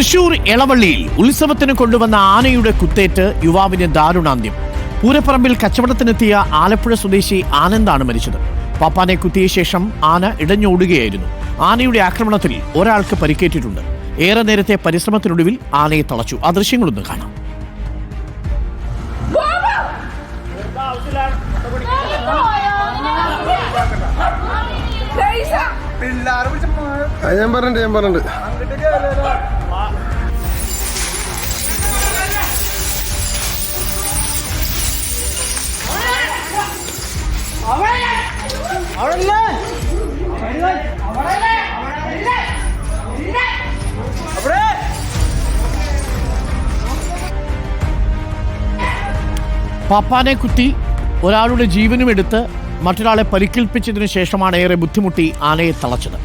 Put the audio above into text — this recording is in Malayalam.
തൃശൂർ എളവള്ളിയിൽ ഉത്സവത്തിന് കൊണ്ടുവന്ന ആനയുടെ കുത്തേറ്റ് യുവാവിന് ദാരുണാന്ത്യം. പൂരപ്പറമ്പിൽ കച്ചവടത്തിനെത്തിയ ആലപ്പുഴ സ്വദേശി ആനന്ദാണ് മരിച്ചത്. പാപ്പാനെ കുത്തിയ ശേഷം ആന ഇടഞ്ഞോടുകയായിരുന്നു. ആനയുടെ ആക്രമണത്തിൽ ഒരാൾക്ക് പരിക്കേറ്റിട്ടുണ്ട്. ഏറെ നേരത്തെ പരിശ്രമത്തിനൊടുവിൽ ആനയെ തളച്ചു. ആ ദൃശ്യങ്ങളൊന്ന് കാണാം. ഞാൻ പറഞ്ഞിട്ട് ഞാൻ പറഞ്ഞിട്ട് പാപ്പാനെ കുത്തി ഒരാളുടെ ജീവനും എടുത്ത് മറ്റൊരാളെ പരിക്കേൽപ്പിച്ചതിനു ശേഷമാണ് ഏറെ ബുദ്ധിമുട്ടി ആനയെ തളച്ചത്.